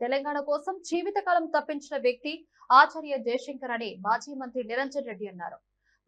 తెలంగాణ కోసం జీవితకాలం తప్పించిన వ్యక్తి ఆచార్య జయశంకర్ అని మాజీ మంత్రి నిరంజన్ రెడ్డి అన్నారు.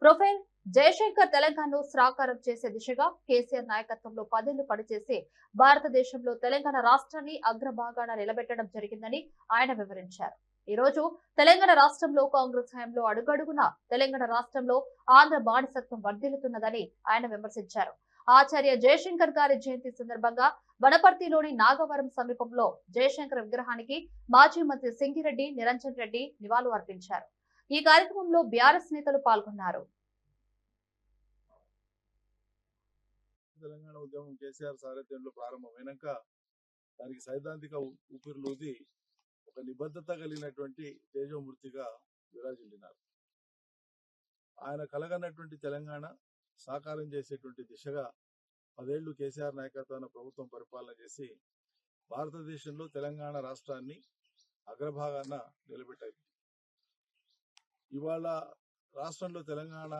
ప్రొఫైల్ జయశంకర్ తెలంగాణను సాకారం చేసే దిశగా కేసీఆర్ నాయకత్వంలో పదేళ్ళు పనిచేసి భారతదేశంలో తెలంగాణ రాష్ట్రాన్ని అగ్రభాగాన నిలబెట్టడం జరిగిందని ఆయన వివరించారు. ఈ రోజు తెలంగాణ రాష్ట్రంలో కాంగ్రెస్ హయాంలో అడుగడుగున తెలంగాణ రాష్ట్రంలో ఆంధ్ర బానిసత్వం వర్ధిల్లుతున్నదని ఆయన విమర్శించారు. ఆచార్య జయశంకర్ గారి జయంతి సందర్భంగా వనపర్తిలోని నాగవరం సమీపంలో జయశంకర్ విగ్రహానికి మాజీ మంత్రి సింగిరెడ్డి నిరంజన్ రెడ్డి నివాళులు అర్పించారు. ఈ కార్యక్రమంలో బీఆర్ఎస్ నేతలు పాల్గొన్నారు. తెలంగాణ ఉద్యమం కేసీఆర్ సారథ్యంలో ప్రారంభమైనాక దానికి సైద్ధాంతిక ఊపిరిలోది ఊపిరిలూది ఒక నిబద్ధత కలిగినటువంటి తేజమూర్తిగా విరాజిల్లినారు. ఆయన కలగనటువంటి తెలంగాణ సాకారం చేసేటువంటి దిశగా పదేళ్ళు కేసీఆర్ నాయకత్వాన ప్రభుత్వం పరిపాలన చేసి భారతదేశంలో తెలంగాణ రాష్ట్రాన్ని అగ్రభాగాన నిలబెట్టాయి. ఇవాళ రాష్ట్రంలో తెలంగాణ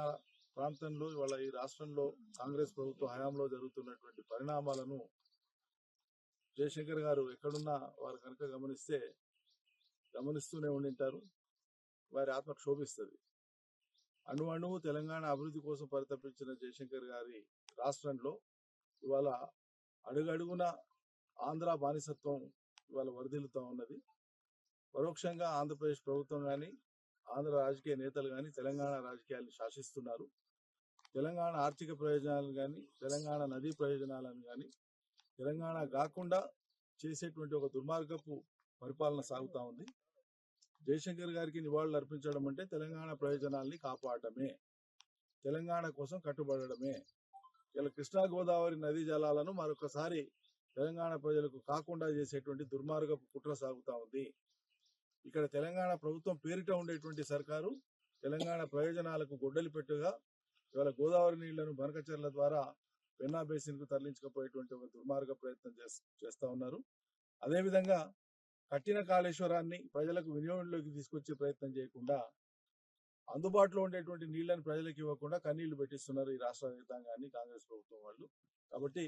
ప్రాంతంలో ఇవాళ ఈ రాష్ట్రంలో కాంగ్రెస్ ప్రభుత్వ హయాంలో జరుగుతున్నటువంటి పరిణామాలను జయశంకర్ గారు ఎక్కడున్నా వారు కనుక గమనిస్తే గమనిస్తూనే ఉండింటారు. వారి ఆత్మ క్షోభిస్తుంది. అణు అణువు తెలంగాణ అభివృద్ధి కోసం పరితపించిన జయశంకర్ గారి రాష్ట్రంలో ఇవాళ అడుగడుగున ఆంధ్ర బానిసత్వం ఇవాళ వరదిల్లుతూ ఉన్నది. పరోక్షంగా ఆంధ్రప్రదేశ్ ప్రభుత్వం కానీ ఆంధ్ర రాజకీయ నేతలు కానీ తెలంగాణ రాజకీయాలను శాసిస్తున్నారు. తెలంగాణ ఆర్థిక ప్రయోజనాలను కానీ తెలంగాణ నదీ ప్రయోజనాలను కానీ తెలంగాణ కాకుండా చేసేటువంటి ఒక దుర్మార్గపు పరిపాలన సాగుతూ ఉంది. జయశంకర్ గారికి నివాళులు అర్పించడం అంటే తెలంగాణ ప్రయోజనాల్ని కాపాడటమే. తెలంగాణ కోసం కట్టుబడమే ఇలా కృష్ణా గోదావరి నదీ జలాలను మరొకసారి తెలంగాణ ప్రజలకు కాకుండా చేసేటువంటి దుర్మార్గపు కుట్ర సాగుతూ ఉంది. ఇక్కడ తెలంగాణ ప్రభుత్వం పేరిట ఉండేటువంటి సర్కారు తెలంగాణ ప్రయోజనాలకు గొడ్డలి పెట్టుగా ఇవాళ గోదావరి నీళ్ళను బనకచర్ల ద్వారా పెన్నా బేసిన్కు తరలించకపోయేటువంటి ఒక దుర్మార్గ ప్రయత్నం చేస్తా ఉన్నారు. అదేవిధంగా కట్టిన కాళేశ్వరాన్ని ప్రజలకు వినియోగంలోకి తీసుకొచ్చే ప్రయత్నం చేయకుండా అందుబాటులో ఉండేటువంటి నీళ్ళను ప్రజలకు ఇవ్వకుండా కన్నీళ్ళు పెట్టిస్తున్నారు ఈ రాష్ట్ర రైతాంగాన్ని కాంగ్రెస్ ప్రభుత్వం వాళ్ళు. కాబట్టి